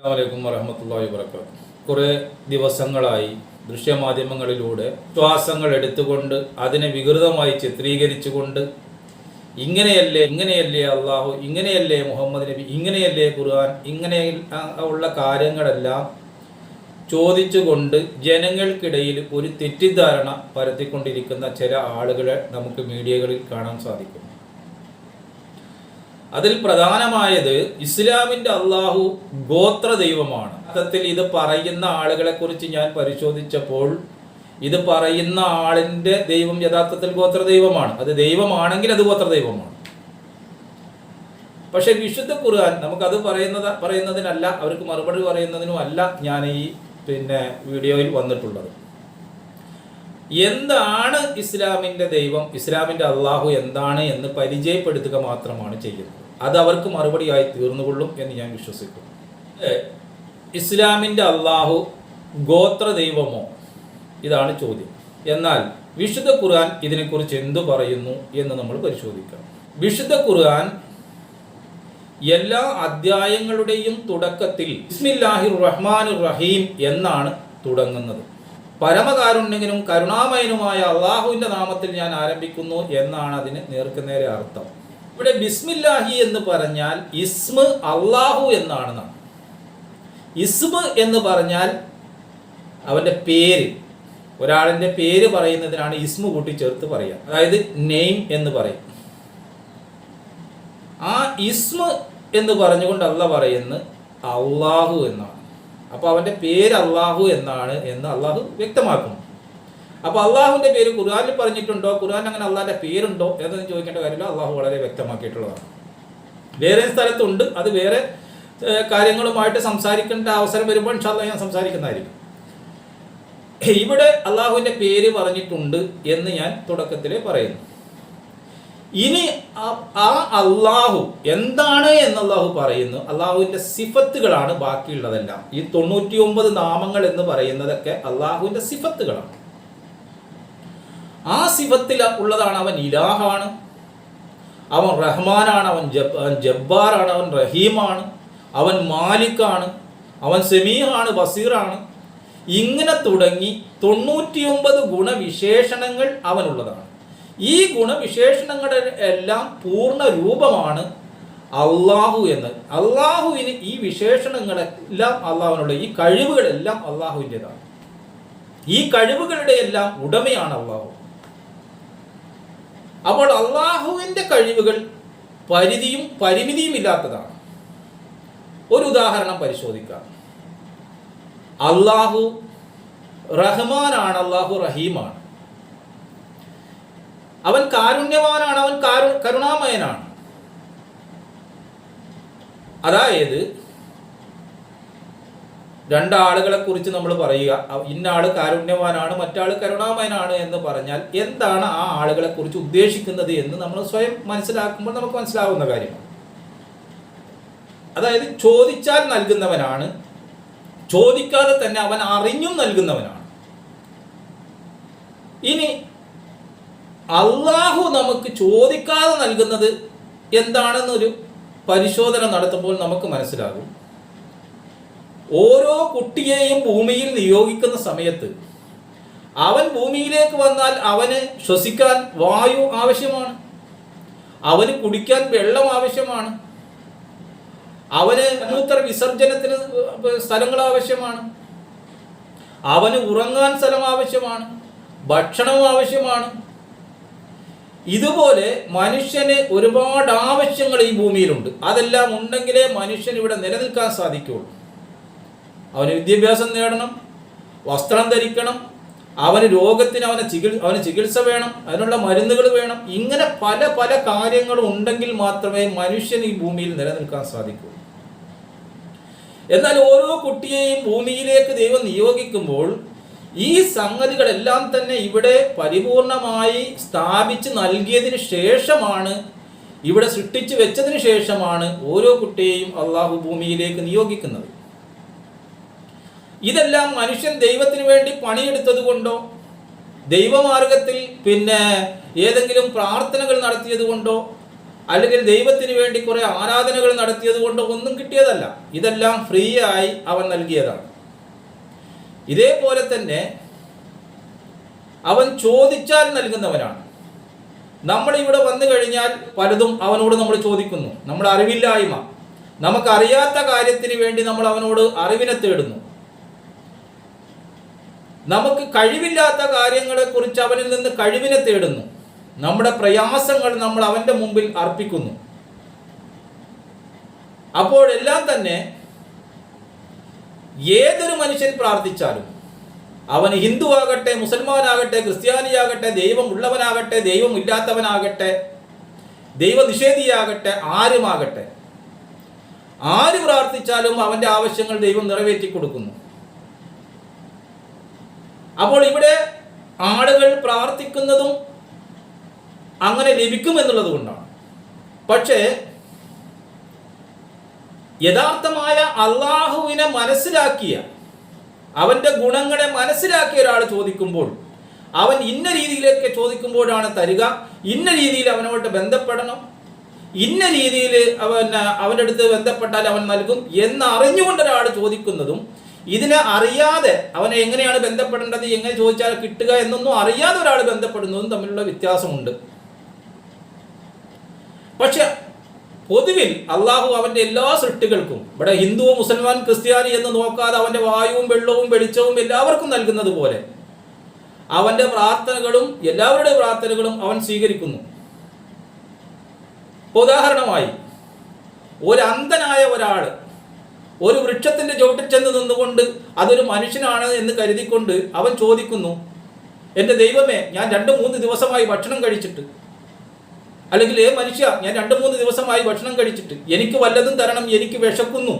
അലൈക്കും വറഹമത്തല്ലാഹി വർക്കാത്തു കുറേ ദിവസങ്ങളായി ദൃശ്യമാധ്യമങ്ങളിലൂടെ ശ്വാസങ്ങൾ എടുത്തുകൊണ്ട് അതിനെ വികൃതമായി ചിത്രീകരിച്ചുകൊണ്ട് ഇങ്ങനെയല്ലേ ഇങ്ങനെയല്ലേ അള്ളാഹു ഇങ്ങനെയല്ലേ മുഹമ്മദ് നബി ഇങ്ങനെയല്ലേ ഖുർആൻ ഇങ്ങനെ ഉള്ള കാര്യങ്ങളെല്ലാം ചോദിച്ചുകൊണ്ട് ജനങ്ങൾക്കിടയിൽ ഒരു തെറ്റിദ്ധാരണ പരത്തിക്കൊണ്ടിരിക്കുന്ന ചില ആളുകളെ നമുക്ക് മീഡിയകളിൽ കാണാൻ സാധിക്കും. അതിൽ പ്രധാനമായത് ഇസ്ലാമിന്റെ അള്ളാഹു ഗോത്ര ദൈവമാണ്. അർത്ഥത്തിൽ ഇത് പറയുന്ന ആളുകളെ കുറിച്ച് ഞാൻ പരിശോധിച്ചപ്പോൾ ഇത് പറയുന്ന ആളിന്റെ ദൈവം യഥാർത്ഥത്തിൽ ഗോത്ര ദൈവമാണ്. അത് ദൈവമാണെങ്കിൽ അത് ഗോത്ര ദൈവമാണ്. പക്ഷെ വിശുദ്ധ ഖുർആൻ നമുക്കത് പറയുന്നത് പറയുന്നതിനല്ല അവർക്ക് മറുപടി പറയുന്നതിനും അല്ല ഞാൻ ഈ പിന്നെ വീഡിയോയിൽ വന്നിട്ടുള്ളത്. എന്താണ് ഇസ്ലാമിന്റെ ദൈവം? ഇസ്ലാമിന്റെ അള്ളാഹു എന്താണ് എന്ന് പരിചയപ്പെടുത്തുക മാത്രമാണ് ചെയ്യുന്നത്. അത് അവർക്ക് മറുപടിയായി തീർന്നുകൊള്ളും എന്ന് ഞാൻ വിശ്വസിക്കുന്നു. ഇസ്ലാമിന്റെ അള്ളാഹു ഗോത്ര ദൈവമോ? ഇതാണ് ചോദ്യം. എന്നാൽ വിശുദ്ധ ഖുർആൻ ഇതിനെക്കുറിച്ച് എന്തു പറയുന്നു എന്ന് നമ്മൾ പരിശോധിക്കാം വിശുദ്ധ ഖുർആൻ എല്ലാ അധ്യായങ്ങളുടെയും തുടക്കത്തിൽ ബിസ്മില്ലാഹിർ റഹ്മാനുർ റഹീം എന്നാണ് തുടങ്ങുന്നത്. പരമകാരുണ്യകനും കരുണാമയനുമായ അള്ളാഹുവിന്റെ നാമത്തിൽ ഞാൻ ആരംഭിക്കുന്നു എന്നാണ് അതിന് നേർക്കുനേരെ അർത്ഥം. ഇവിടെ ബിസ്മില്ലാഹി എന്ന് പറഞ്ഞാൽ ഇസ്മ അള്ളാഹു എന്നാണ് ഇസ്മ എന്ന് പറഞ്ഞാൽ അവന്റെ പേര്. ഒരാളിന്റെ പേര് പറയുന്നതിനാണ് ഇസ്മ കൂട്ടി ചേർത്ത് പറയുക. അതായത് നെയിം എന്ന് പറയും. ആ ഇസ്മ എന്ന് പറഞ്ഞുകൊണ്ട് അല്ല പറയുന്നത് അള്ളാഹു എന്നാണ്. അപ്പൊ അവന്റെ പേര് അള്ളാഹു എന്നാണ് എന്ന് അള്ളാഹു വ്യക്തമാക്കുന്നു. അപ്പൊ അള്ളാഹുവിന്റെ പേര് ഖുർആാനിൽ പറഞ്ഞിട്ടുണ്ടോ? ഖുർആൻ അങ്ങനെ അള്ളാഹിന്റെ പേരുണ്ടോ എന്ന് ചോദിക്കേണ്ട കാര്യമില്ല. അള്ളാഹു വളരെ വ്യക്തമാക്കിയിട്ടുള്ളതാണ്. വേറെ സ്ഥലത്തുണ്ട്? അത് വേറെ കാര്യങ്ങളുമായിട്ട് സംസാരിക്കേണ്ട അവസരം വരുമ്പോൾ ഇൻഷാല്ല ഞാൻ സംസാരിക്കുന്നതായിരിക്കും. ഇവിടെ അള്ളാഹുവിന്റെ പേര് പറഞ്ഞിട്ടുണ്ട് എന്ന് ഞാൻ തുടക്കത്തിലെ പറയുന്നു. ഇനി ആ- അള്ളാഹു എന്താണ് എന്ന് അള്ളാഹു പറയുന്നു. അള്ളാഹുവിന്റെ സിഫത്തുകളാണ് ബാക്കിയുള്ളതെല്ലാം. ഈ തൊണ്ണൂറ്റി ഒമ്പത് നാമങ്ങൾ എന്ന് പറയുന്നതൊക്കെ അള്ളാഹുവിന്റെ സിഫത്തുകളാണ്. ആ സിഫത്തിൽ ഉള്ളതാണ് അവൻ ഇലാഹാണ്. അവൻ റഹ്മാനാണ് അവൻ ജബ്ബാറാണ് അവൻ റഹീമാണ്. അവൻ മാലിക്കാണ്. അവൻ സെമീഹാണ് ബസീറാണ്. ഇങ്ങനെ തുടങ്ങി തൊണ്ണൂറ്റിയൊമ്പത് ഗുണവിശേഷണങ്ങൾ അവനുള്ളതാണ്. ഈ ഗുണവിശേഷണങ്ങളുടെ എല്ലാം പൂർണ രൂപമാണ് അള്ളാഹു എന്ന്. അള്ളാഹുവിന് ഈ വിശേഷണങ്ങളെല്ലാം അള്ളാഹുവിനുള്ള ഈ കഴിവുകളെല്ലാം അള്ളാഹുവിന്റെതാണ്. ഈ കഴിവുകളുടെ എല്ലാം ഉടമയാണ് അള്ളാഹു. അപ്പോൾ അള്ളാഹുവിന്റെ കഴിവുകൾ പരിധിയും പരിമിതിയും ഇല്ലാത്തതാണ്. ഒരു ഉദാഹരണം പരിശോധിക്കാം. അള്ളാഹു റഹ്മാനാണ് അള്ളാഹു റഹീമാണ്. അവൻ കാരുണ്യവാനാണ് അവൻ കാരു കരുണാമയനാണ്. അതായത് രണ്ടാളുകളെ കുറിച്ച് നമ്മൾ പറയുക ഇന്ന ആൾ കാരുണ്യവാനാണ് മറ്റാൾ കരുണാമയനാണ് എന്ന് പറഞ്ഞാൽ എന്താണ് ആ ആളുകളെ കുറിച്ച് ഉദ്ദേശിക്കുന്നത് എന്ന് നമ്മൾ സ്വയം മനസ്സിലാക്കുമ്പോൾ നമുക്ക് മനസ്സിലാവുന്ന കാര്യമാണ് അതായത് ചോദിച്ചാൽ നൽകുന്നവനാണ് ചോദിക്കാതെ തന്നെ അവൻ അറിഞ്ഞും നൽകുന്നവനാണ്. ഇനി അള്ളാഹു നമുക്ക് ചോദിക്കാതെ നൽകുന്നത് എന്താണെന്നൊരു പരിശോധന നടത്തുമ്പോൾ നമുക്ക് മനസ്സിലാകും. ഓരോ കുട്ടിയെയും ഭൂമിയിൽ നിയോഗിക്കുന്ന സമയത്ത് അവൻ ഭൂമിയിലേക്ക് വന്നാൽ അവന് ശ്വസിക്കാൻ വായു ആവശ്യമാണ്. അവന് കുടിക്കാൻ വെള്ളം ആവശ്യമാണ്. അവന് മൂത്ര വിസർജനത്തിന് സ്ഥലങ്ങൾ ആവശ്യമാണ്. അവന് ഉറങ്ങാൻ സ്ഥലം ആവശ്യമാണ്. ഭക്ഷണം ആവശ്യമാണ്. ഇതുപോലെ മനുഷ്യന് ഒരുപാട് ആവശ്യങ്ങൾ ഈ ഭൂമിയിലുണ്ട്. അതെല്ലാം ഉണ്ടെങ്കിലേ മനുഷ്യൻ ഇവിടെ നിലനിൽക്കാൻ സാധിക്കുകയുള്ളൂ. അവന് വിദ്യാഭ്യാസം നേടണം വസ്ത്രം ധരിക്കണം അവന് രോഗത്തിന് അവനെ ചികിത്സ അവന് ചികിത്സ വേണം അതിനുള്ള മരുന്നുകൾ വേണം. ഇങ്ങനെ പല പല കാര്യങ്ങളും ഉണ്ടെങ്കിൽ മാത്രമേ മനുഷ്യൻ ഈ ഭൂമിയിൽ നിലനിൽക്കാൻ സാധിക്കൂ. എന്നാൽ ഓരോ കുട്ടിയെയും ഭൂമിയിലേക്ക് ദൈവം നിയോഗിക്കുമ്പോൾ ഈ സംഗതികളെല്ലാം തന്നെ ഇവിടെ പരിപൂർണമായി സ്ഥാപിച്ച് നൽകിയതിന് ശേഷമാണ് ഇവിടെ സൃഷ്ടിച്ചു വെച്ചതിന് ശേഷമാണ് ഓരോ കുട്ടിയെയും അള്ളാഹു ഭൂമിയിലേക്ക് നിയോഗിക്കുന്നത്. ഇതെല്ലാം മനുഷ്യൻ ദൈവത്തിന് വേണ്ടി പണിയെടുത്തത് കൊണ്ടോ ദൈവമാർഗത്തിൽ പിന്നെ ഏതെങ്കിലും പ്രാർത്ഥനകൾ നടത്തിയത് കൊണ്ടോ അല്ലെങ്കിൽ ദൈവത്തിന് വേണ്ടി കുറെ ആരാധനകൾ നടത്തിയത് കൊണ്ടോ ഒന്നും കിട്ടിയതല്ല. ഇതെല്ലാം ഫ്രീ ആയി അവൻ നൽകിയതാണ്. ഇതേപോലെ തന്നെ അവൻ ചോദിച്ചാൽ നൽകുന്നവനാണ്. നമ്മൾ ഇവിടെ വന്നു കഴിഞ്ഞാൽ പലതും അവനോട് നമ്മൾ ചോദിക്കുന്നു. നമ്മുടെ അറിവില്ലായ്മ. നമുക്കറിയാത്ത കാര്യത്തിന് വേണ്ടി നമ്മൾ അവനോട് അറിവിനെ തേടുന്നു. നമുക്ക് കഴിവില്ലാത്ത കാര്യങ്ങളെ കുറിച്ച് അവനിൽ നിന്ന് കഴിവിനെ തേടുന്നു. നമ്മുടെ പ്രയാസങ്ങൾ നമ്മൾ അവന്റെ മുമ്പിൽ അർപ്പിക്കുന്നു. അപ്പോഴെല്ലാം തന്നെ ഏതൊരു മനുഷ്യൻ പ്രാർത്ഥിച്ചാലും അവൻ ഹിന്ദു ആകട്ടെ മുസൽമാനാകട്ടെ ക്രിസ്ത്യാനിയാകട്ടെ ദൈവം ഉള്ളവനാകട്ടെ ദൈവം ഇല്ലാത്തവനാകട്ടെ ദൈവനിഷേധിയാകട്ടെ ആരുമാകട്ടെ ആര് പ്രാർത്ഥിച്ചാലും അവന്റെ ആവശ്യങ്ങൾ ദൈവം നിറവേറ്റി കൊടുക്കുന്നു. അപ്പോൾ ഇവിടെ ആളുകൾ പ്രാർത്ഥിക്കുന്നതും അങ്ങനെ ലഭിക്കുമെന്നുള്ളത് കൊണ്ടാണ്. പക്ഷേ യഥാർത്ഥമായ അള്ളാഹുവിനെ മനസ്സിലാക്കിയ അവന്റെ ഗുണങ്ങളെ മനസ്സിലാക്കിയ ഒരാൾ ചോദിക്കുമ്പോൾ അവൻ ഇന്ന രീതിയിലേക്ക് ചോദിക്കുമ്പോഴാണ് തരിക. ഇന്ന രീതിയിൽ അവനോട്ട് ബന്ധപ്പെടണം. ഇന്ന രീതിയിൽ അവൻ അവന്റെ അടുത്ത് ബന്ധപ്പെട്ടാൽ അവൻ നൽകും എന്ന് അറിഞ്ഞുകൊണ്ട് ഒരാൾ ചോദിക്കുന്നതും ഇതിനെ അറിയാതെ അവനെ എങ്ങനെയാണ് ബന്ധപ്പെടേണ്ടത് എങ്ങനെ ചോദിച്ചാൽ കിട്ടുക എന്നൊന്നും അറിയാതെ ഒരാൾ ബന്ധപ്പെടുന്നതും തമ്മിലുള്ള വ്യത്യാസമുണ്ട്. പക്ഷെ പൊതുവിൽ അള്ളാഹു അവന്റെ എല്ലാ സൃഷ്ടികൾക്കും ഇവിടെ ഹിന്ദുവും മുസൽമാൻ ക്രിസ്ത്യാനി എന്ന് നോക്കാതെ അവന്റെ വായുവും വെള്ളവും വെളിച്ചവും എല്ലാവർക്കും നൽകുന്നത് പോലെ അവന്റെ പ്രാർത്ഥനകളും എല്ലാവരുടെ പ്രാർത്ഥനകളും അവൻ സ്വീകരിക്കുന്നു. ഉദാഹരണമായി ഒരു അന്ധനായ ഒരാൾ ഒരു വൃക്ഷത്തിന്റെ ചുവട്ടിൽ ചെന്ന് നിന്നുകൊണ്ട് അതൊരു മനുഷ്യനാണ് എന്ന് കരുതിക്കൊണ്ട് അവൻ ചോദിക്കുന്നു എന്റെ ദൈവമേ ഞാൻ രണ്ട് മൂന്ന് ദിവസമായി ഭക്ഷണം കഴിച്ചിട്ട് അല്ലെങ്കിൽ ഏ മനുഷ്യ ഞാൻ രണ്ട് മൂന്ന് ദിവസമായി ഭക്ഷണം കഴിച്ചിട്ട് എനിക്ക് വല്ലതും തരണം എനിക്ക് വിശക്കുന്നു.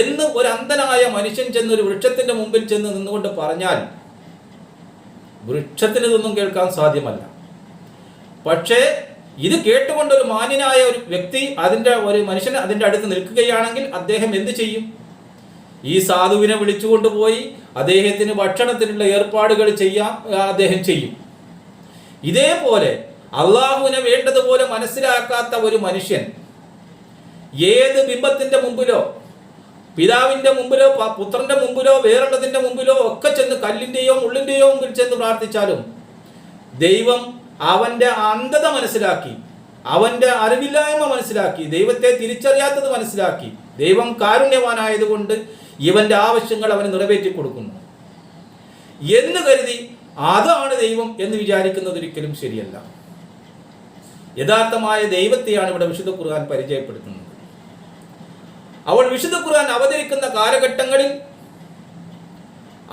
എന്ന് ഒരു അന്ധനായ മനുഷ്യൻ ചെന്ന് ഒരു വൃക്ഷത്തിന്റെ മുമ്പിൽ ചെന്ന് നിന്നുകൊണ്ട് പറഞ്ഞാൽ വൃക്ഷത്തിന് ഇതൊന്നും കേൾക്കാൻ സാധ്യമല്ല. പക്ഷേ ഇത് കേട്ടുകൊണ്ട് ഒരു മാന്യനായ ഒരു വ്യക്തി അതിന്റെ ഒരു മനുഷ്യൻ അതിന്റെ അടുത്ത് നിൽക്കുകയാണെങ്കിൽ അദ്ദേഹം എന്ത് ചെയ്യും? ഈ സാധുവിനെ വിളിച്ചുകൊണ്ട് പോയി അദ്ദേഹത്തിന് ഭക്ഷണത്തിനുള്ള ഏർപ്പാടുകൾ ചെയ്യാം അദ്ദേഹം ചെയ്യും. ഇതേപോലെ അള്ളാഹുവിനെ വേണ്ടതുപോലെ മനസ്സിലാക്കാത്ത ഒരു മനുഷ്യൻ ഏത് ബിംബത്തിന്റെ മുമ്പിലോ പിതാവിന്റെ മുമ്പിലോ പുത്രന്റെ മുമ്പിലോ വേറുള്ളതിന്റെ മുമ്പിലോ ഒക്കെ ചെന്ന് കല്ലിന്റെയോ മുള്ളിന്റെയോ മുമ്പിൽ ചെന്ന് പ്രാർത്ഥിച്ചാലും ദൈവം അവന്റെ അന്ധത മനസ്സിലാക്കി അവന്റെ അറിവില്ലായ്മ മനസ്സിലാക്കി ദൈവത്തെ തിരിച്ചറിയാത്തത് മനസ്സിലാക്കി ദൈവം കാരുണ്യവാനായതുകൊണ്ട് ഇവന്റെ ആവശ്യങ്ങൾ അവന് നിറവേറ്റി കൊടുക്കുന്നു. എന്ന് കരുതി അതാണ് ദൈവം എന്ന് വിചാരിക്കുന്നത് ഒരിക്കലും ശരിയല്ല. യഥാർത്ഥമായ ദൈവത്തെയാണ് ഇവിടെ വിശുദ്ധ ഖുർആൻ പരിചയപ്പെടുത്തുന്നത്. അവൾ വിശുദ്ധ ഖുർആൻ അവതരിക്കുന്ന കാലഘട്ടങ്ങളിൽ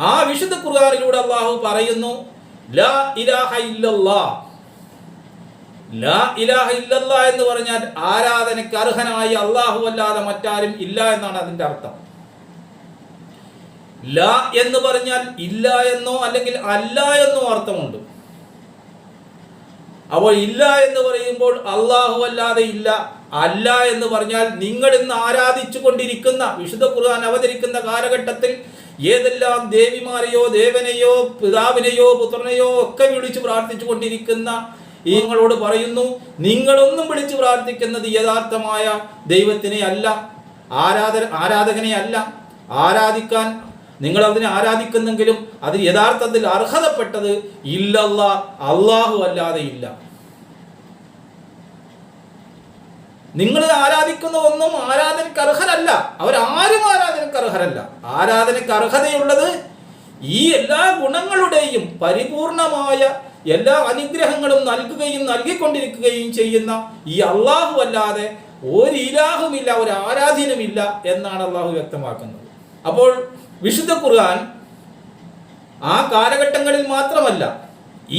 ആ വിശുദ്ധ ഖുർആാനിലൂടെ അള്ളാഹു പറയുന്നു ലാ ഇലാഹ ലാ ഇലാഹ എന്ന് പറഞ്ഞാൽ ആരാധനയ്ക്ക് അർഹനായി അള്ളാഹു അല്ലാതെ മറ്റാരും ഇല്ല എന്നാണ് അതിന്റെ അർത്ഥം. ലാ എന്ന് പറഞ്ഞാൽ ഇല്ല എന്നോ അല്ലെങ്കിൽ അല്ല എന്നോ അർത്ഥമുണ്ട്. അപ്പോൾ ഇല്ല എന്ന് പറയുമ്പോൾ അള്ളാഹു അല്ലാതെ ഇല്ല. അല്ല എന്ന് പറഞ്ഞാൽ നിങ്ങൾ ഇന്ന് ആരാധിച്ചു കൊണ്ടിരിക്കുന്ന വിശുദ്ധ ഖുർആൻ അവതരിക്കുന്ന കാലഘട്ടത്തിൽ ഏതെല്ലാം ദേവിമാരെയോ ദേവനെയോ പിതാവിനെയോ പുത്രനെയോ ഒക്കെ വിളിച്ച് പ്രാർത്ഥിച്ചു കൊണ്ടിരിക്കുന്ന നിങ്ങളോട് പറയുന്നു നിങ്ങളൊന്നും വിളിച്ച് പ്രാർത്ഥിക്കുന്നത് യഥാർത്ഥമായ ദൈവത്തിനെ അല്ല ആരാധന ആരാധകനെ അല്ല. ആരാധിക്കാൻ നിങ്ങൾ അതിനെ ആരാധിക്കുന്നെങ്കിലും അതിന് യഥാർത്ഥത്തിൽ അർഹതപ്പെട്ടത് ഇല്ലല്ല അള്ളാഹു അല്ലാതെ ഇല്ല. നിങ്ങൾ ആരാധിക്കുന്ന ഒന്നും ആരാധനയ്ക്ക് അർഹരല്ല. അവരാരും ആരാധനയ്ക്ക് അർഹരല്ല. ആരാധനയ്ക്ക് അർഹതയുള്ളത് ഈ എല്ലാ ഗുണങ്ങളുടെയും പരിപൂർണമായ എല്ലാ അനുഗ്രഹങ്ങളും നൽകുകയും നൽകിക്കൊണ്ടിരിക്കുകയും ചെയ്യുന്ന ഈ അള്ളാഹു അല്ലാതെ ഒരു ഇലാഹുമില്ല ഒരു ആരാധനമില്ല എന്നാണ് അള്ളാഹു വ്യക്തമാക്കുന്നത്. അപ്പോൾ വിശുദ്ധ ഖുർആൻ ആ കാലഘട്ടങ്ങളിൽ മാത്രമല്ല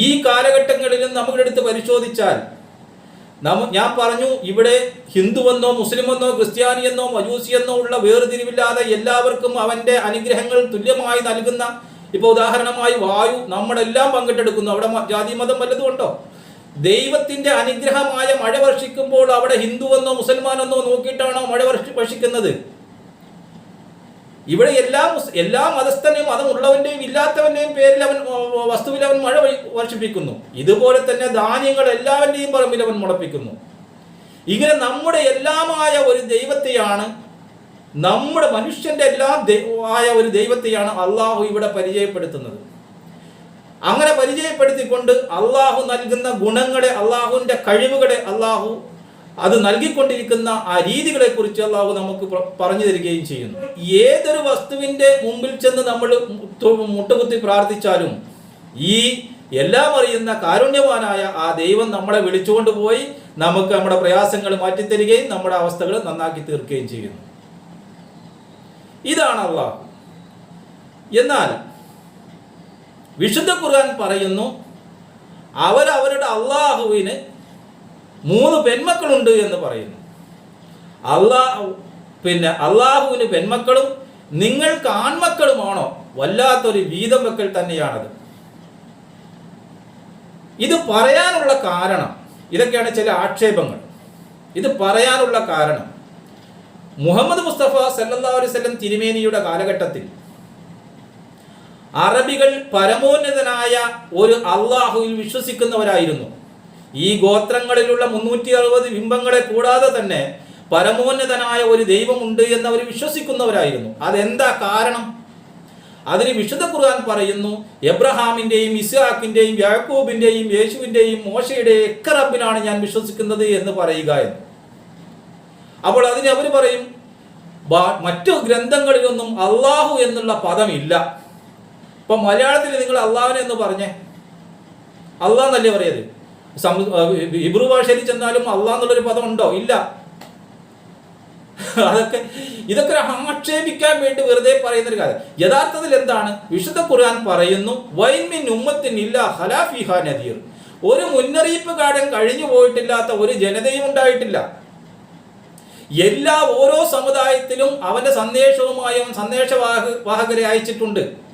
ഈ കാലഘട്ടങ്ങളിലും നമ്മളെടുത്ത് പരിശോധിച്ചാൽ നമ്മ ഞാൻ പറഞ്ഞു ഇവിടെ ഹിന്ദുവെന്നോ മുസ്ലിമെന്നോ ക്രിസ്ത്യാനിയെന്നോ മജൂസിയെന്നോ ഉള്ള വേർതിരിവില്ലാതെ എല്ലാവർക്കും അവന്റെ അനുഗ്രഹങ്ങൾ തുല്യമായി നൽകുന്ന ഇപ്പൊ ഉദാഹരണമായി വായു നമ്മളെല്ലാം പങ്കിട്ടെടുക്കുന്നു. അവിടെ ജാതി മതം വല്ലതും ഉണ്ടോ ദൈവത്തിന്റെ അനുഗ്രഹമായ മഴ വർഷിക്കുമ്പോൾ അവിടെ ഹിന്ദുവെന്നോ മുസൽമാനെന്നോ നോക്കിയിട്ടാണോ മഴ വർഷി വർഷിക്കുന്നത്? ഇവിടെ എല്ലാ എല്ലാ മതസ്ഥനെയും മതമുള്ളവന്റെയും ഇല്ലാത്തവന്റെയും പേരിൽ അവൻ വസ്തുവിൽ അവൻ മഴ വർഷിപ്പിക്കുന്നു. ഇതുപോലെ തന്നെ ധാന്യങ്ങൾ എല്ലാവന്റെയും പറമ്പിൽ അവൻ മുളപ്പിക്കുന്നു. ഇങ്ങനെ നമ്മുടെ എല്ലാമായ ഒരു ദൈവത്തെയാണ് നമ്മുടെ മനുഷ്യന്റെ എല്ലാ ആയ ഒരു ദൈവത്തെയാണ് അള്ളാഹു ഇവിടെ പരിചയപ്പെടുത്തുന്നത്. അങ്ങനെ പരിചയപ്പെടുത്തിക്കൊണ്ട് അള്ളാഹു നൽകുന്ന ഗുണങ്ങളെ അള്ളാഹുവിന്റെ കഴിവുകളെ അള്ളാഹു അത് നൽകിക്കൊണ്ടിരിക്കുന്ന ആ രീതികളെ കുറിച്ച് അള്ളാഹു നമുക്ക് പറഞ്ഞു തരികയും ചെയ്യുന്നു. ഏതൊരു വസ്തുവിന്റെ മുമ്പിൽ ചെന്ന് നമ്മൾ മുട്ടുകുത്തി പ്രാർത്ഥിച്ചാലും ഈ എല്ലാം അറിയുന്ന കാരുണ്യവാനായ ആ ദൈവം നമ്മളെ വിളിച്ചുകൊണ്ട് പോയി നമുക്ക് നമ്മുടെ പ്രയാസങ്ങൾ മാറ്റിത്തരികയും നമ്മുടെ അവസ്ഥകൾ നന്നാക്കി തീർക്കുകയും ചെയ്യുന്നു. ഇതാണ് അള്ളാഹ്. എന്നാൽ വിശുദ്ധ ഖുർആൻ പറയുന്നു അവരവരുടെ അള്ളാഹുവിന് മൂന്ന് പെൺമക്കളുണ്ട് എന്ന് പറയുന്നു. അള്ളാഹു പിന്നെ അള്ളാഹുവിന് പെൺമക്കളും നിങ്ങൾക്ക് ആൺമക്കളുമാണോ? വല്ലാത്തൊരു വീതം വെക്കൽ തന്നെയാണത്. ഇത് പറയാനുള്ള കാരണം ഇതൊക്കെയാണ് ചില ആക്ഷേപങ്ങൾ. ഇത് പറയാനുള്ള കാരണം മുഹമ്മദ് മുസ്തഫ വസല്ലം തിരുമേനിയുടെ കാലഘട്ടത്തിൽ അറബികൾ പരമോന്നതനായ ഒരു അള്ളാഹുവിൽ വിശ്വസിക്കുന്നവരായിരുന്നു. ഈ ഗോത്രങ്ങളിലുള്ള മുന്നൂറ്റി അറുപത് ബിംബങ്ങളെ കൂടാതെ തന്നെ പരമോന്നതനായ ഒരു ദൈവമുണ്ട് എന്ന് അവർ വിശ്വസിക്കുന്നവരായിരുന്നു. അതെന്താ കാരണം? അതിന് വിശുദ്ധ ഖുർആൻ പറയുന്നു എബ്രഹാമിന്റെയും ഇസ്ഹാക്കിന്റെയും യാക്കൂബിന്റെയും യേശുവിന്റെയും മോശയുടെയും ഒക്കെ റബ്ബിലാണ് ഞാൻ വിശ്വസിക്കുന്നത് എന്ന് പറയുക എന്ന്. അപ്പോൾ അതിന് അവർ പറയും "ബാ- മറ്റു ഗ്രന്ഥങ്ങളിലൊന്നും അള്ളാഹു എന്നുള്ള പദമില്ല. ഇപ്പൊ മലയാളത്തിൽ നിങ്ങൾ അള്ളാഹുനെ എന്ന് പറഞ്ഞേ. അള്ളാഹ് എന്നല്ലേ പറയത് ഇബ്രു ഭാഷയിൽ ചെന്നാലും അള്ളാഹ് എന്നുള്ളൊരു പദം ഉണ്ടോ? ഇല്ല. അതൊക്കെ ഇതൊക്കെ ആക്ഷേപിക്കാൻ വേണ്ടി വെറുതെ പറയുന്ന ഒരു കാര്യം. യഥാർത്ഥത്തിൽ എന്താണ്? വിശുദ്ധ ഖുർആൻ പറയുന്നു വൈമിൻ ഉമ്മത്തിൻ ഇല്ല ഹലാഫിഹ നദീർ. ഒരു മുന്നറിയിപ്പുകാരൻ കഴിഞ്ഞു പോയിട്ടില്ലാത്ത ഒരു ജനതയും ഉണ്ടായിട്ടില്ല. എല്ലാ ഓരോ സമുദായത്തിലും അവന്റെ സന്ദേശവുമായും സന്ദേശവാഹകരെ സന്ദേശവാഹ വാഹകരെ അയച്ചിട്ടുണ്ട്.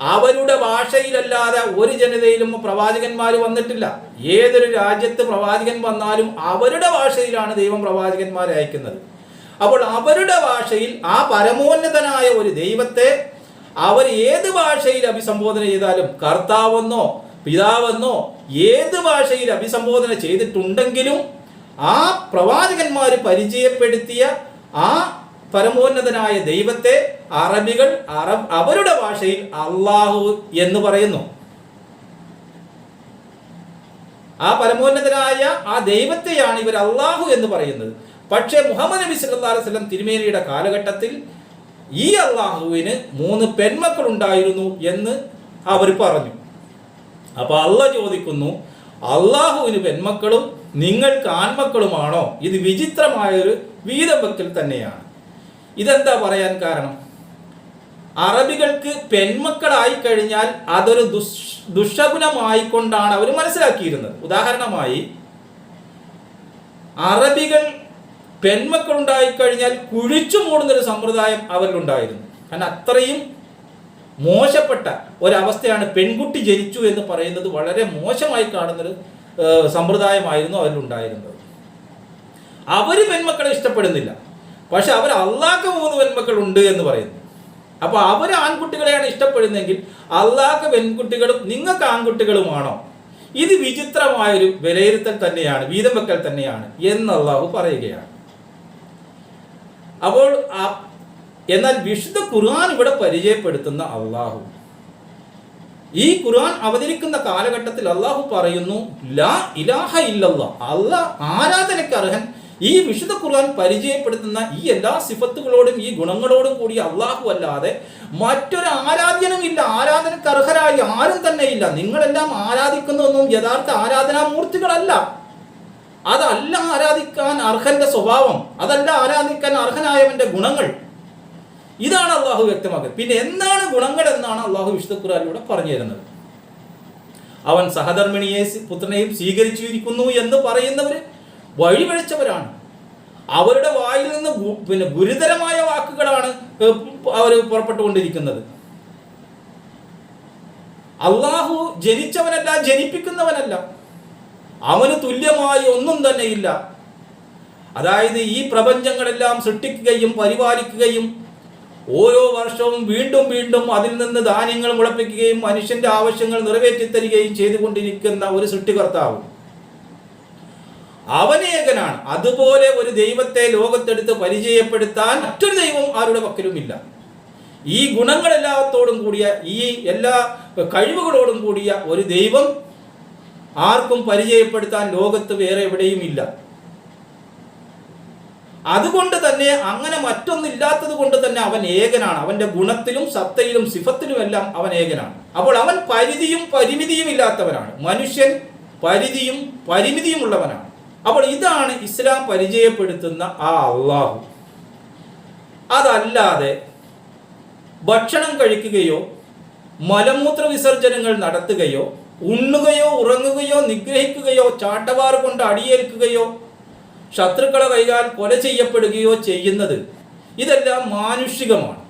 അവരുടെ ഭാഷയിലല്ലാതെ ഒരു ജനതയിലും പ്രവാചകന്മാർ വന്നിട്ടില്ല. ഏതൊരു രാജ്യത്ത് പ്രവാചകൻ വന്നാലും അവരുടെ ഭാഷയിലാണ് ദൈവം പ്രവാചകന്മാരെ അയക്കുന്നത്. അപ്പോൾ അവരുടെ ഭാഷയിൽ ആ പരമോന്നതനായ ഒരു ദൈവത്തെ അവർ ഏത് ഭാഷയിൽ അഭിസംബോധന ചെയ്താലും കർത്താവെന്നോ പിതാവെന്നോ ഏത് ഭാഷയിൽ അഭിസംബോധന ചെയ്തിട്ടുണ്ടെങ്കിലും ആ പ്രവാചകന്മാർ പരിചയപ്പെടുത്തിയ ആ പരമോന്നതനായ ദൈവത്തെ അറബികൾ അറബ് അവരുടെ ഭാഷയിൽ അള്ളാഹു എന്ന് പറയുന്നു. ആ പരമോന്നതനായ ആ ദൈവത്തെയാണ് ഇവർ അള്ളാഹു എന്ന് പറയുന്നത്. പക്ഷേ മുഹമ്മദ് നബി അലൈഹി വസല്ലം തിരുമേനിയുടെ കാലഘട്ടത്തിൽ ഈ അള്ളാഹുവിന് മൂന്ന് പെൺമക്കൾ ഉണ്ടായിരുന്നു എന്ന് അവർ പറഞ്ഞു. അപ്പൊ അള്ള ചോദിക്കുന്നു അള്ളാഹുവിന് പെൺമക്കളും നിങ്ങൾക്ക് ആൺമക്കളുമാണോ? ഇത് വിചിത്രമായൊരു വീതം വെക്കൽ തന്നെയാണ്. ഇതെന്താ പറയാൻ കാരണം? അറബികൾക്ക് പെൺമക്കളായി കഴിഞ്ഞാൽ അതൊരു ദുഷ് ദുഷഗുണമായിക്കൊണ്ടാണ് അവർ മനസ്സിലാക്കിയിരുന്നത്. ഉദാഹരണമായി അറബികൾ പെൺമക്കൾ ഉണ്ടായിക്കഴിഞ്ഞാൽ കുഴിച്ചു മൂടുന്നൊരു സമ്പ്രദായം അവരിലുണ്ടായിരുന്നു. കാരണം അത്രയും മോശപ്പെട്ട ഒരവസ്ഥയാണ് പെൺകുട്ടി ജനിച്ചു എന്ന് പറയുന്നത് വളരെ മോശമായി കാണുന്നൊരു സമ്പ്രദായമായിരുന്നു അവരിലുണ്ടായിരുന്നത്. അവർ പെൺമക്കളെ ഇഷ്ടപ്പെടുന്നില്ല. പക്ഷെ അവർ അള്ളാഹ്ക്ക് മൂന്ന് പെൺമക്കൾ ഉണ്ട് എന്ന് പറയുന്നു. അപ്പോൾ അവർ ആൺകുട്ടികളെയാണ് ഇഷ്ടപ്പെടുന്നതെങ്കിൽ അള്ളാഹ്ക്ക് പെൺകുട്ടികളും നിങ്ങൾക്ക് ആൺകുട്ടികളുമാണോ? ഇത് വിചിത്രമായൊരു വിലയിരുത്തൽ തന്നെയാണ് വീതം വെക്കൽ തന്നെയാണ് എന്ന് അള്ളാഹു പറയുകയാണ്. അപ്പോൾ എന്നാൽ വിശുദ്ധ ഖുർആൻ ഇവിടെ പരിചയപ്പെടുത്തുന്ന അള്ളാഹു ഈ ഖുർആൻ അവതരിക്കുന്ന കാലഘട്ടത്തിൽ അള്ളാഹു പറയുന്നു ലാ ഇലാഹ ഇല്ലല്ലാ. അള്ളാഹ് ആരാധനയ്ക്ക് അർഹൻ ഈ വിശുദ്ധ ഖുർആൻ പരിചയപ്പെടുത്തുന്ന ഈ എല്ലാ സിഫത്തുകളോടും ഈ ഗുണങ്ങളോടും കൂടി അള്ളാഹു അല്ലാതെ മറ്റൊരു ആരാധ്യനും ഇല്ല ആരാധനയ്ക്ക് അർഹരായി ആരും തന്നെ ഇല്ല നിങ്ങളെല്ലാം ആരാധിക്കുന്നതൊന്നും യഥാർത്ഥ ആരാധനാമൂർത്തികളല്ല. അതല്ല ആരാധിക്കാൻ അർഹന്റെ സ്വഭാവം. അതല്ല ആരാധിക്കാൻ അർഹനായവന്റെ ഗുണങ്ങൾ. ഇതാണ് അള്ളാഹു വ്യക്തമാക്കുന്നത് പിന്നെ എന്താണ് ഗുണങ്ങൾ എന്നാണ് അള്ളാഹു വിശുദ്ധ ഖുറാനിലൂടെ പറഞ്ഞു തരുന്നത്. അവൻ സഹധർമ്മിണിയെ പുത്രനെയും സ്വീകരിച്ചിരിക്കുന്നു എന്ന് പറയുന്നവർ വഴിവഴിച്ചവരാണ് അവരുടെ വായിൽ നിന്ന് പിന്നെ ഗുരുതരമായ വാക്കുകളാണ് അവർ പുറപ്പെട്ടുകൊണ്ടിരിക്കുന്നത്. അള്ളാഹു ജനിച്ചവനല്ല ജനിപ്പിക്കുന്നവനല്ല. അവന് തുല്യമായി ഒന്നും തന്നെ ഇല്ല. അതായത് ഈ പ്രപഞ്ചങ്ങളെല്ലാം സൃഷ്ടിക്കുകയും പരിപാലിക്കുകയും ഓരോ വർഷവും വീണ്ടും വീണ്ടും അതിൽ നിന്ന് ധാന്യങ്ങൾ മുളപ്പിക്കുകയും മനുഷ്യന്റെ ആവശ്യങ്ങൾ നിറവേറ്റി തരികയും ചെയ്തുകൊണ്ടിരിക്കുന്ന ഒരു സൃഷ്ടികർത്താവ്. അവനേകനാണ്. അതുപോലെ ഒരു ദൈവത്തെ ലോകത്തെടുത്ത് പരിചയപ്പെടുത്താൻ മറ്റൊരു ദൈവം ആരുടെ പക്കലുമില്ല. ഈ ഗുണങ്ങളെല്ലാത്തോടും കൂടിയ ഈ എല്ലാ കഴിവുകളോടും കൂടിയ ഒരു ദൈവം ആർക്കും പരിചയപ്പെടുത്താൻ ലോകത്ത് വേറെ എവിടെയും ഇല്ല അതുകൊണ്ട് തന്നെ അങ്ങനെ മറ്റൊന്നില്ലാത്തത് കൊണ്ട് തന്നെ അവൻ ഏകനാണ്. അവന്റെ ഗുണത്തിലും സത്തയിലും സിഫത്തിലും എല്ലാം അവൻ ഏകനാണ്. അപ്പോൾ അവൻ പരിധിയും പരിമിതിയും ഇല്ലാത്തവനാണ്. മനുഷ്യൻ പരിധിയും പരിമിതിയും ഉള്ളവനാണ്. അപ്പോൾ ഇതാണ് ഇസ്ലാം പരിചയപ്പെടുത്തുന്ന ആ അള്ളാഹു. അതല്ലാതെ ഭക്ഷണം കഴിക്കുകയോ മലമൂത്ര വിസർജനങ്ങൾ നടത്തുകയോ ഉണ്ണുകയോ ഉറങ്ങുകയോ നിഗ്രഹിക്കുകയോ ചാട്ടവാർ കൊണ്ട് അടിയേൽക്കുകയോ ശത്രുക്കളെ കൈകാൽ കൊല ചെയ്യപ്പെടുകയോ ചെയ്യുന്നത് ഇതെല്ലാം മാനുഷികമാണ്.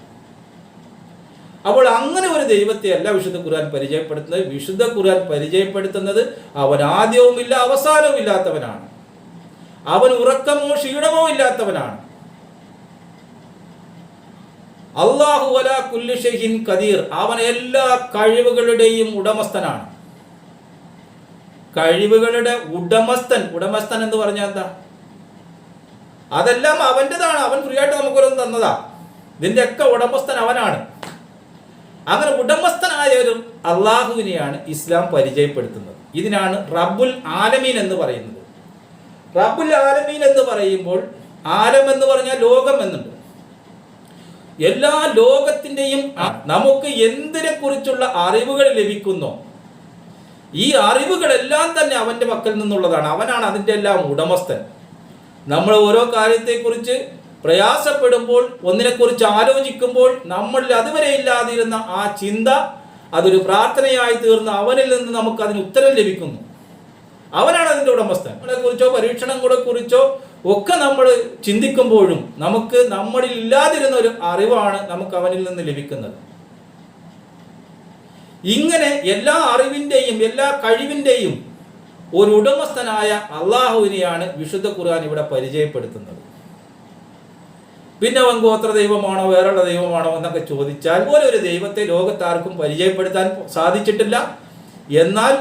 അപ്പോൾ അങ്ങനെ ഒരു ദൈവത്തെ അല്ല വിശുദ്ധ ഖുർആൻ പരിചയപ്പെടുത്തുന്നത്. വിശുദ്ധ ഖുർആൻ പരിചയപ്പെടുത്തുന്നത് അവൻ ആദ്യവുമില്ല അവസാനവും ഇല്ലാത്തവനാണ് അവൻ ഉറക്കമോ ക്ഷീണമോ ഇല്ലാത്തവനാണ്. അള്ളാഹു കദീർ അവൻ എല്ലാ കഴിവുകളുടെയും ഉടമസ്ഥനാണ്. കഴിവുകളുടെ ഉടമസ്ഥൻ. ഉടമസ്ഥൻ എന്ന് പറഞ്ഞാൽ എന്താ? അതെല്ലാം അവന്റെതാണ്. അവൻ ഫ്രീ ആയിട്ട് നമുക്കൊരു തന്നതാ. ഇതിന്റെ ഒക്കെ ഉടമസ്ഥൻ അവനാണ്. അങ്ങനെ ഉടമസ്ഥനായ ഒരു അള്ളാഹുവിനെയാണ് ഇസ്ലാം പരിചയപ്പെടുത്തുന്നത്. ഇതിനാണ് റബ്ബുൽ ആലമീൻ എന്ന് പറയുന്നത്. റബ്ബുൽ ആലമീൻ എന്ന് പറയുമ്പോൾ ആലം എന്ന് പറഞ്ഞാൽ ലോകം എന്നുണ്ട്. എല്ലാ ലോകത്തിന്റെയും നമുക്ക് എന്തിനെ കുറിച്ചുള്ള അറിവുകൾ ലഭിക്കുന്നോ? ഈ അറിവുകളെല്ലാം തന്നെ അവന്റെ പക്കൽ നിന്നുള്ളതാണ്. അവനാണ് അതിന്റെ എല്ലാം ഉടമസ്ഥൻ. നമ്മൾ ഓരോ കാര്യത്തെക്കുറിച്ച് പ്രയാസപ്പെടുമ്പോൾ ഒന്നിനെക്കുറിച്ച് ആലോചിക്കുമ്പോൾ നമ്മളിൽ അതുവരെ ഇല്ലാതിരുന്ന ആ ചിന്ത അതൊരു പ്രാർത്ഥനയായി തീർന്ന് അവനിൽ നിന്ന് നമുക്ക് അതിന് ഉത്തരം ലഭിക്കുന്നു. അവനാണ് അതിന്റെ ഉടമസ്ഥൻ. അവനെക്കുറിച്ചോ കുറിച്ചോ പരീക്ഷണങ്ങളെ കുറിച്ചോ ഒക്കെ നമ്മൾ ചിന്തിക്കുമ്പോഴും നമുക്ക് നമ്മളിൽ ഇല്ലാതിരുന്ന ഒരു അറിവാണ് നമുക്ക് അവനിൽ നിന്ന് ലഭിക്കുന്നത്. ഇങ്ങനെ എല്ലാ അറിവിന്റെയും എല്ലാ കഴിവിന്റെയും ഒരു ഉടമസ്ഥനായ അള്ളാഹുവിനെയാണ് വിശുദ്ധ ഖുർആൻ ഇവിടെ പരിചയപ്പെടുത്തുന്നത്. പിന്നെ അവൻ ഗോത്ര ദൈവമാണോ വേറെയുള്ള ദൈവമാണോ എന്നൊക്കെ ചോദിച്ചാൽ പോലെ ഒരു ദൈവത്തെ ലോകത്താർക്കും പരിചയപ്പെടുത്താൻ സാധിച്ചിട്ടില്ല. എന്നാൽ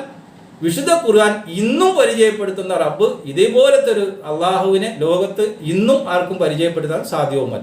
വിശുദ്ധ ഖുർആൻ ഇന്നും പരിചയപ്പെടുത്തുന്ന റബ്ബ് ഇതേപോലത്തെ ഒരു അള്ളാഹുവിനെ ലോകത്ത് ഇന്നും ആർക്കും പരിചയപ്പെടുത്താൻ സാധ്യവുമല്ല